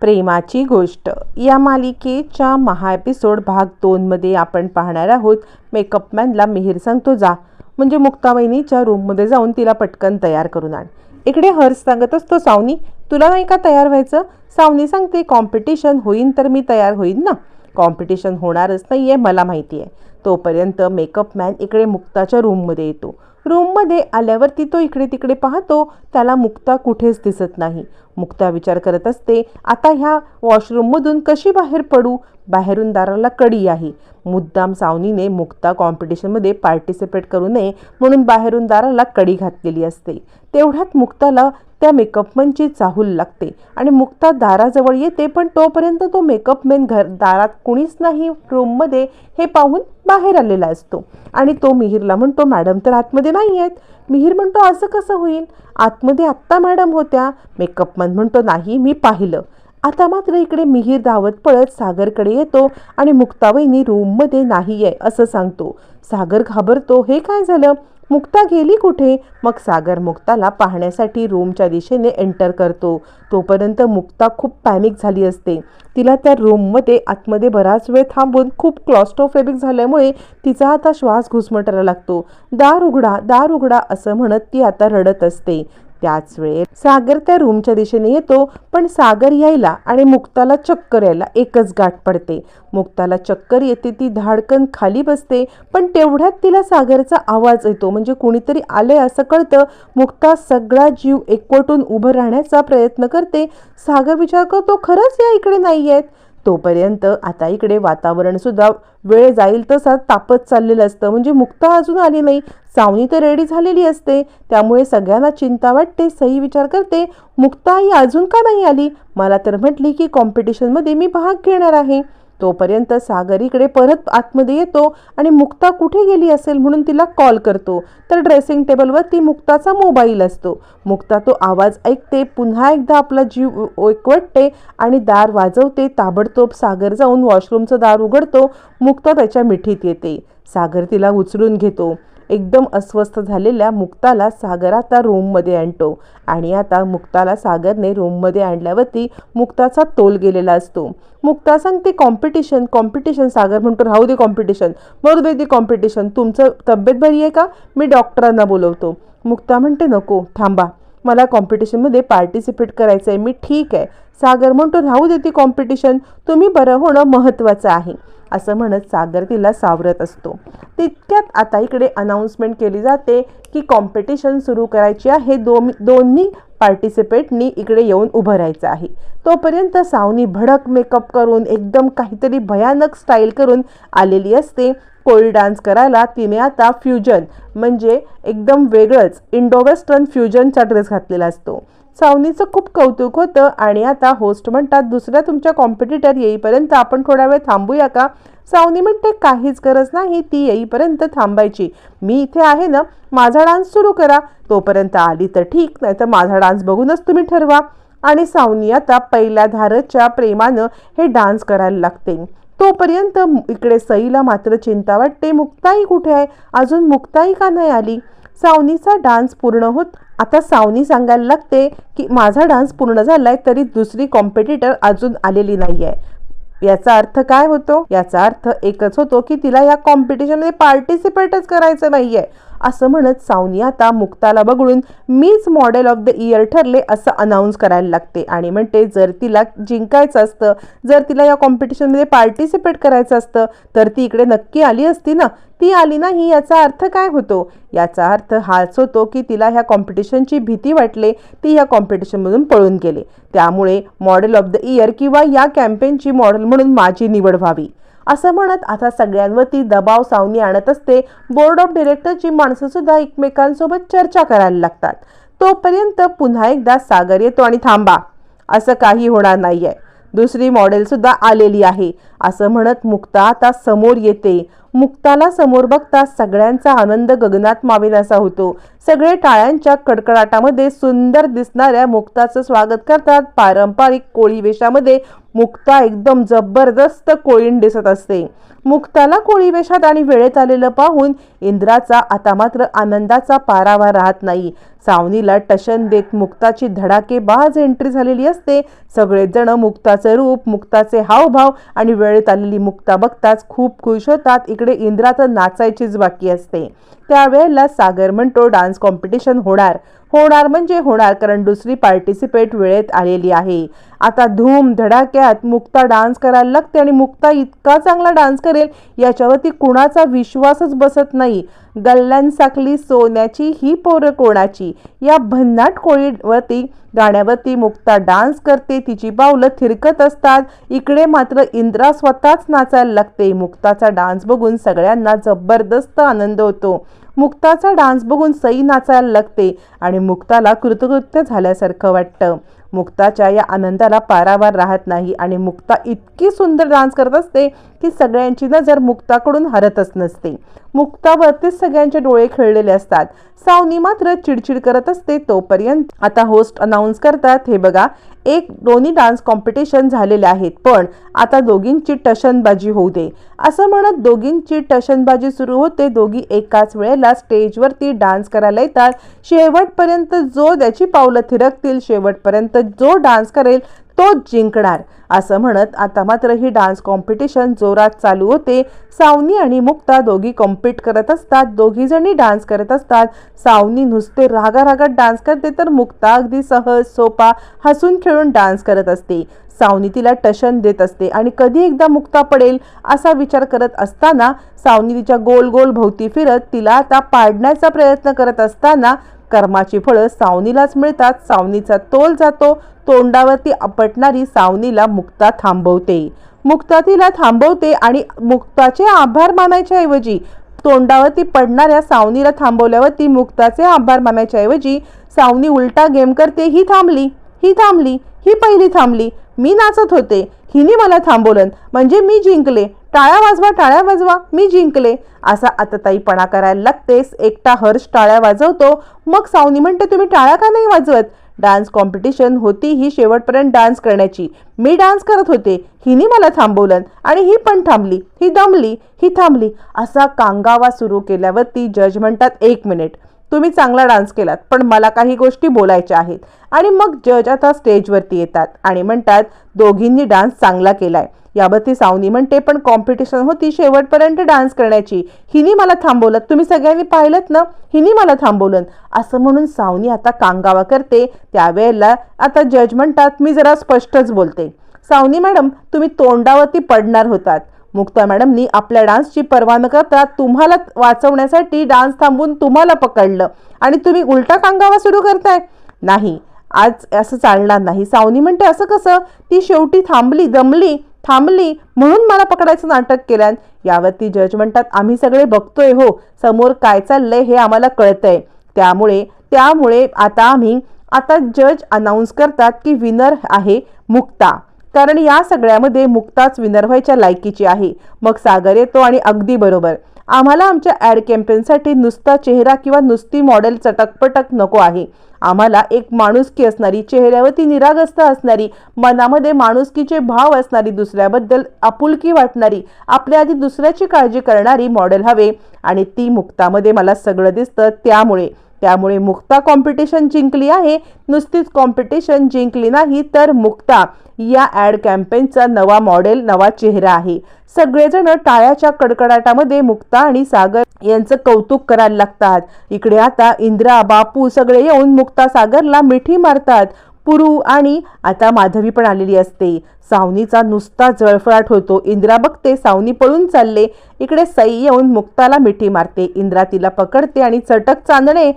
प्रेमाची गोष्ट. या मालिकेच्या महा एपिसोड भाग दोनमध्ये आपण पाहणार आहोत मेकअपमॅनला मिहीर सांगतो जा. म्हणजे मुक्ताबाईनीच्या रूममध्ये जाऊन तिला पटकन तयार करून आण. इकडे हर्ष सांगत असतो सावनी तुला नाही का तयार व्हायचं? सावनी सांगते कॉम्पिटिशन होईन तर मी तयार होईन ना. कॉम्पिटिशन होणारच नाही आहे मला माहिती आहे तोपर्यंत मेकअप मॅन इकडे मुक्ताच्या रूममध्ये येतो. रूममध्ये आल्यावरती तो इकडे तिकडे पाहतो त्याला मुक्ता कुठेच दिसत नाही. मुक्ता विचार करत असते आता ह्या वॉशरूममधून कशी बाहेर पडू? बाहेरून दाराला कडी आहे. मुद्दाम सावनीने मुक्ता कॉम्पिटिशनमध्ये पार्टिसिपेट करू नये म्हणून बाहेरून दाराला कडी घातलेली असते. तेवढ्यात मुक्ताला त्या मेकअपमनची चाहूल लागते. आणि मुक्ता दाराजवळ येते पण तोपर्यंत तो मेकअपमॅन घर दारात कुणीच नाही रूममध्ये हे पाहून बाहेर आलेला असतो. आणि तो मिहीरला म्हणतो मॅडम तर आतमध्ये नाही आहेत. मिहीर म्हणतो असं कसं होईल? आतमध्ये आत्ता मॅडम होत्या. मेकअपमन म्हणतो नाही मी पाहिलं. आता मात्र इकडे मिहीर धावत पळत सागरकडे येतो आणि मुक्ताबाईनी रूममध्ये नाही आहे असं सांगतो. सागर घाबरतो हे काय झालं? मुक्ता गेली कुठे? मग सागर मुक्ताला पाहण्यासाठी रूमच्या दिशेने एंटर करतो. तोपर्यंत मुक्ता खूप पॅनिक झाली असते. तिला त्या रूममध्ये आतमध्ये बराच वेळ थांबून खूप क्लॉस्टोफेबिक झाल्यामुळे तिचा आता श्वास घुसमटायला लागतो. दार उघडा दार उघडा असं म्हणत ती आता रडत असते. त्याच वेळेत सागर त्या रूमच्या दिशेने येतो पण सागर यायला आणि मुक्ताला चक्कर यायला एकच गाठ पडते. मुक्ताला चक्कर येते ती धाडकन खाली बसते पण तेवढ्यात तिला सागरचा आवाज येतो. म्हणजे कुणीतरी आलंय असं कळतं मुक्ता सगळा जीव एकवटून उभं राहण्याचा प्रयत्न करते. सागर विचार करतो खरंच या इकडे नाही आहेत तोपर्यंत आता इकडे वातावरणसुद्धा वेळ जाईल तसा तापत चाललेलं असतं. म्हणजे मुक्ता अजून आली नाही. सावनी तर रेडी झालेली असते. त्यामुळे सगळ्यांना चिंता वाटते. सही विचार करते. मुक्ता ही अजून का नाही आली? मला तर म्हटली की कॉम्पिटिशनमध्ये मी भाग घेणार आहे. तोपर्यंत सागर इकडे परत आतमध्ये येतो आणि मुक्ता कुठे गेली असेल म्हणून तिला कॉल करतो. तर ड्रेसिंग टेबलवर ती मुक्ताचा मोबाईल असतो. मुक्ता तो आवाज ऐकते पुन्हा एकदा आपला जीव एकवटते आणि दार वाजवते. ताबडतोब सागर जाऊन वॉशरूमचं दार उघडतो. मुक्ता त्याच्या मिठीत येते. सागर तिला उचलून घेतो. एकदम अस्वस्थ झालेल्या मुक्ताला सागर आता रूममध्ये आणतो. आणि आता मुक्ताला सागरने रूममध्ये आणल्यावरती मुक्ताचा तोल गेलेला असतो. मुक्ता सांगते कॉम्पिटिशन कॉम्पिटिशन सागर म्हणतो राहू दे कॉम्पिटिशन मरू दे ती कॉम्पिटिशन तुमचं तब्येत बरी आहे का? मी डॉक्टरांना बोलवतो. मुक्ता म्हणते नको थांबा. मला कॉम्पिटिशनमध्ये पार्टिसिपेट करायचं आहे मी ठीक आहे. सागर म्हणतो राहू दे ती कॉम्पिटिशन तुम्ही बरं होणं महत्त्वाचं आहे. असं म्हणत सागर तिला सावरत असतो. तितक्यात आता इकडे अनाऊन्समेंट केली जाते की कॉम्पिटिशन सुरू करायची आहे. दोन दोन्ही पार्टिसिपेटनी इकडे येऊन उभं राहायचं आहे. तोपर्यंत सावनी भडक मेकअप करून एकदम काहीतरी भयानक स्टाईल करून आलेली असते. कोळी डान्स करायला तिने आता फ्युजन म्हणजे एकदम वेगळंच इंडो वेस्टर्न फ्युजनचा ड्रेस घातलेला असतो. सावनीचं खूप कौतुक होतं आणि आता होस्ट म्हणतात दुसऱ्या तुमच्या कॉम्पिटिटर येईपर्यंत आपण थोडा वेळ थांबूया का? सावनी म्हणते काहीच गरज नाही ती येईपर्यंत थांबायची. मी इथे आहे ना माझा डान्स सुरू करा. तोपर्यंत आली तर ठीक नाही तर माझा डान्स बघूनच तुम्ही ठरवा. आणि सावनी आता पहिल्या धारच्या प्रेमानं हे डान्स करायला लागते. तोपर्यंत इकडे सईला मात्र चिंता वाटते. मुक्ताई कुठे आहे? अजून मुक्ताई का नाही आली? सावनीचा डान्स पूर्ण होत आता सावनी सांगायला लागते की माझा डान्स पूर्ण झालाय तरी दुसरी कॉम्पिटिटर अजून आलेली नाही आहे याचा अर्थ काय होतो? याचा अर्थ एकच होतो की तिला या कॉम्पिटिशनमध्ये पार्टिसिपेटच करायचं नाही आहे असं म्हणत सावनी आता मुक्ताला बघून मीच मॉडेल ऑफ द इयर ठरले असं अनाऊन्स करायला लागते. आणि म्हणते जर तिला जिंकायचं असतं जर तिला या कॉम्पिटिशनमध्ये पार्टिसिपेट करायचं असतं तर ती इकडे नक्की आली असती ना? ती आली नाही याचा अर्थ काय होतो? याचा अर्थ हाच होतो की तिला ह्या कॉम्पिटिशनची भीती वाटले ती ह्या कॉम्पिटिशनमधून पळून गेले. त्यामुळे मॉडेल ऑफ द इयर किंवा या कॅम्पेनची मॉडेल म्हणून माझी निवड व्हावी. असं म्हणत आता सगळ्यांवरती दबाव सावनी आणत असते. बोर्ड ऑफ डिरेक्टरची माणसं सुद्धा एकमेकांसोबत चर्चा करायला लागतात. तोपर्यंत पुन्हा एकदा सागर येतो आणि थांबा. असं काही होणार नाहीये. दुसरी मॉडेल सुद्धा आलेली आहे. असं म्हणत मुक्ता आता समोर येते. मुक्ताला समोर बघता सगळ्यांचा आनंद गगनात मावेनासा होतो. सगळे टाळ्यांच्या कडकडाटामध्ये सुंदर दिसणाऱ्या मुक्ताचं स्वागत करतात. पारंपरिक कोळी वेशामध्ये मुक्ता एकदम जबरदस्त कोळीण दिसत असते. मुक्ताला कोळी वेशात आणि वेळेत आलेलं पाहून इंद्राचा आता मात्र आनंदाचा पारावा राहत नाही. सावनीला टशन देत मुक्ताची धडाकेबाज एंट्री झालेली असते. सगळेजण मुक्ताचं रूप मुक्ताचे हावभाव आणि वेळेत आलेली मुक्ता बघताच खूप खुश होतात. इकडे इंद्रा तर नाचायचीच बाकी असते. त्यावेळेला सागर म्हणतो डान्स कॉम्पिटिशन होणार. होणार म्हणजे होणार कारण दुसरी पार्टिसिपेट वेळेत आलेली आहे. आता धूम धडाक्यात मुक्ता डान्स करायला लागते आणि मुक्ता इतका चांगला डान्स करेल याच्यावरती कुणाचा विश्वासच बसत नाही. गल्ल्यांसाखली सोन्याची ही पोरं कोणाची? या भन्नाट कोळीवरती गाण्यावरती मुक्ता डान्स करते तिची पावलं थिरकत असतात. इकडे मात्र इंद्रा स्वतःच नाचायला लागते. मुक्ताचा डान्स बघून सगळ्यांना जबरदस्त आनंद होतो. मुक्ताचा डान्स बघून सई नाचायला लागते आणि मुक्ताला कृतकृत्य झाल्यासारखं वाटतं. मुक्ताच्या या आनंदाला पारावार राहत नाही आणि मुक्ता इतकी सुंदर डान्स करत असते की सगळ्यांची नजर मुक्ताकडून हरतच नसते. मुक्तावरतीच सगळ्यांचे डोळे खेळलेले असतात. सावनी मात्र चिडचिड करत असते तोपर्यंत. आता होस्ट अनाऊन्स करतात हे बघा एक दोन्ही डान्स कॉम्पिटिशन झालेले आहेत पण आता दोघींची टशनबाजी होऊ दे. असं म्हणत दोघींची टशनबाजी सुरू होते. दोघी एकाच वेळेला स्टेजवरती डान्स करायला येतात. शेवटपर्यंत जो त्याची पावलं थिरकतील शेवटपर्यंत जो डान्स करेल तो जिंकणार. असं म्हणत आता मात्र ही डान्स कॉम्पिटिशन जोरात चालू होते. सावनी आणि मुक्ता दोघी कॉम्पिट करत असतात. दोघी जणी डान्स करत असतात. सावनी नुसते रागा रागात डान्स करते तर मुक्ता अगदी सहज सोपा हसून खेळून डान्स करत असते. सावनी तिला टशन देत असते आणि कधी एकदा मुक्ता पडेल असा विचार करत असताना सावनी तिच्या गोल गोल भोवती फिरत तिला आता पाडण्याचा प्रयत्न करत असताना कर्माची फळं सावनीलाच मिळतात सावनीचा तोल जातो तोंडावरती आपटणारी सावनीला मुक्ता थांबवते. मुक्ता तिला थांबवते आणि मुक्ताचे आभार मानायच्या ऐवजी तोंडावरती पडणाऱ्या सावनीला थांबवल्यावरती मुक्ताचे आभार मानायच्या ऐवजी सावनी उलटा गेम करते ही थांबली ही थांबली. ही पहिली थांबली. मी नाचत होते. हिने मला थांबवलं. म्हणजे मी जिंकले. टाळ्या वाजवा टाळ्या वाजवा मी जिंकले. असा आतताईपणा करायला लागतेस. एकटा हर्ष टाळ्या वाजवतो. मग सावनी म्हणते तुम्ही टाळ्या का नाही वाजवत? डान्स कॉम्पिटिशन होती ही शेवटपर्यंत डान्स करण्याची. मी डान्स करत होते. हिने मला थांबवलं. आणि ही पण थांबली. ही दमली. ही थांबली. असा कांगावा सुरू केल्यावरती जज म्हणतात एक मिनिट. तुम्ही चांगला डान्स केलात पण मला काही गोष्टी बोलायच्या आहेत. आणि मग जज आता स्टेजवरती येतात आणि म्हणतात दोघींनी डान्स चांगला केलाय. यावरती सावनी म्हणते पण कॉम्पिटिशन होती शेवटपर्यंत डान्स करण्याची. हिनी मला थांबवलं. तुम्ही सगळ्यांनी पाहिलं ना? हिनी मला थांबवलं. असं म्हणून सावनी आता कांगावा करते. त्यावेळेला आता जज म्हणतात मी जरा स्पष्टच बोलते. सावनी मॅडम तुम्ही तोंडावरती पडणार होतात. मुक्ता मॅडमनी आपल्या डान्सची पर्वा न करता तुम्हाला वाचवण्यासाठी डान्स थांबवून तुम्हाला पकडलं. आणि तुम्ही उलटा कांगावा सुरू करताय? नाही आज असं चालणार नाही. सावनी म्हणते असं कसं? ती शेवटी थांबली दमली थांबली म्हणून मला पकडायचं नाटक केल्यान. यावरती जज म्हणतात आम्ही सगळे बघतोय हो समोर काय चाललंय हे आम्हाला कळतंय. त्यामुळे त्यामुळे आता आम्ही आता जज अनाऊन्स करतात की विनर आहे मुक्ता. कारण या सगळ्यामध्ये मुक्ताच विनर व्हायच्या लायकीची आहे. मग सागर येतो आणि अगदी बरोबर. आम्हाला आमच्या ॲड कॅम्पेनसाठी नुसता चेहरा किंवा नुसती मॉडेल चटकपटक नको आहे. आम्हाला एक माणुसकी असणारी चेहऱ्यावरती निरागस्त असणारी मनामध्ये माणुसकीचे भाव असणारी दुसऱ्याबद्दल आपुलकी वाटणारी आपल्या आधी दुसऱ्याची काळजी करणारी मॉडेल हवे आणि ती मुक्तामध्ये मला सगळं दिसतं त्यामुळे. त्यामुळे मुक्ता कॉम्पिटिशन जिंकली आहे. नुसतीच कॉम्पिटिशन जिंकली नाही तर मुक्ता या ॲड कॅम्पेनचा नवा मॉडेल नवा चेहरा आहे. सगळेजण टाळ्याच्या कडकडाटामध्ये मुक्ता आणि सागर यांचं कौतुक करायला लागतात. इकडे आता इंद्रा बापू सगळे येऊन मुक्ता सागरला मिठी मारतात. पुरू आणि आता माधवी पण आलेली असते. सावनीचा नुसता जळफळाट होतो. इंद्रा बघते सावनी पळून चालले. इकडे सई येऊन मुक्ताला मिठी मारते. इंद्रा तिला पकडते आणि चटक चांदणे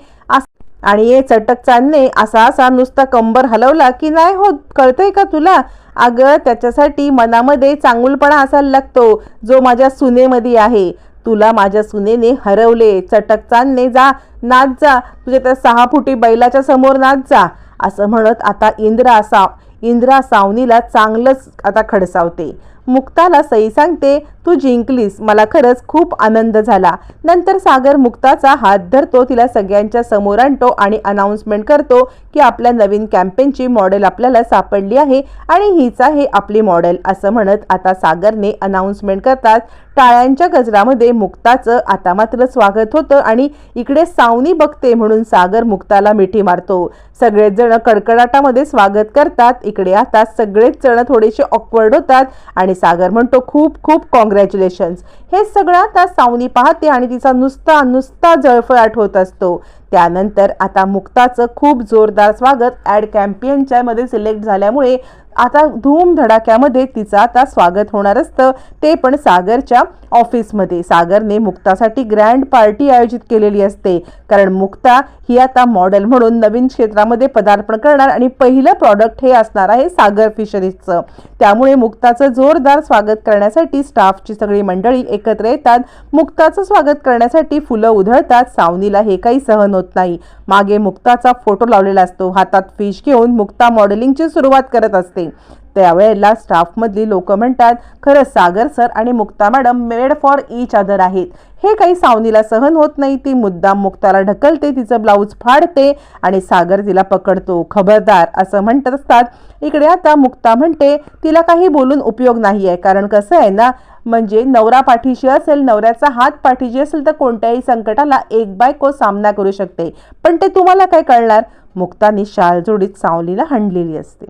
आणि हे चटक चांदणे असा असा नुसता कंबर हलवला की नाही होत कळतंय का तुला? अगं त्याच्यासाठी मनामध्ये चांगुलपणा असायला लागतो जो माझ्या सुनेमध्ये आहे. तुला माझ्या सुनेने हरवले. चटक चांदणे जा नाच जा. तुझ्या त्या सहा फुटी बैलाच्या समोर नाच जा. असं म्हणत आता इंद्रा साव इंद्रा सावनीला चांगलंच आता खडसावते. मुक्ताला सई सांगते तू जिंकलीस. मला खरंच खूप आनंद झाला. नंतर सागर मुक्ताचा हात धरतो तिला सगळ्यांच्या समोर आणतो आणि अनाऊन्समेंट करतो की आपल्या नवीन कॅम्पेनची मॉडेल आपल्याला सापडली आहे आणि हीच आहे आपली मॉडेल असं म्हणत आता सागरने अनाऊन्समेंट करतात टाळ्यांच्या गजरामध्ये मुक्ताचं आता मात्र स्वागत होतं आणि इकडे सावनी बघते म्हणून सागर मुक्ताला मिठी मारतो. सगळेच जण कडकडाटामध्ये स्वागत करतात. इकडे आता सगळेच जण थोडेसे ऑकवर्ड होतात आणि सागर म्हणतो खूप खूप कॉंग्रॅच्युलेशन्स हे सगळं आता सावनी पाहते आणि तिचा नुसता नुसता जळफळाट होत असतो. त्यानंतर आता मुक्ताचं खूप जोरदार स्वागत ॲड कॅम्पियनच्या मध्ये सिलेक्ट झाल्यामुळे आता धूम धडाक्यामध्ये तिचं आता स्वागत होणार असतं. ते पण सागरच्या ऑफिसमध्ये. सागरने मुक्तासाठी ग्रँड पार्टी आयोजित केलेली असते. कारण मुक्ता ही आता मॉडेल म्हणून नवीन क्षेत्रामध्ये पदार्पण करणार आणि पहिलं प्रॉडक्ट हे असणार आहे सागर फिशरीजचं त्यामुळे मुक्ताचं जोरदार स्वागत करण्यासाठी स्टाफची सगळी मंडळी एकत्र येतात. मुक्ताचं स्वागत करण्यासाठी फुलं उधळतात. सावनीला हे काही सहन होत नाही. मागे मुक्ताचा फोटो लावलेला असतो. हातात फिश घेऊन मुक्ता मॉडेलिंगची सुरुवात करत असते. त्यावेळेला स्टाफमधली लोक म्हणतात खरं सागर सर आणि Mukta madam made for each other आहेत. हे काही सावनीला सहन होत नाही. ती मुद्दाम मुक्ताला ढकलते तिचं ब्लाऊज फाडते आणि सागर तिला पकडतो. खबरदार असं म्हणत असतात. इकडे आता मुक्ता म्हणते तिला काही बोलून उपयोग नाही आहे कारण कसं आहे ना म्हणजे नवरा पाठीशी असेल नवऱ्याचा हात पाठीशी असेल तर कोणत्याही संकटाला एक बायको सामना करू शकते. पण ते तुम्हाला काय कळणार? मुक्तानी शाल जोडीत सावलीला हणलेली असते.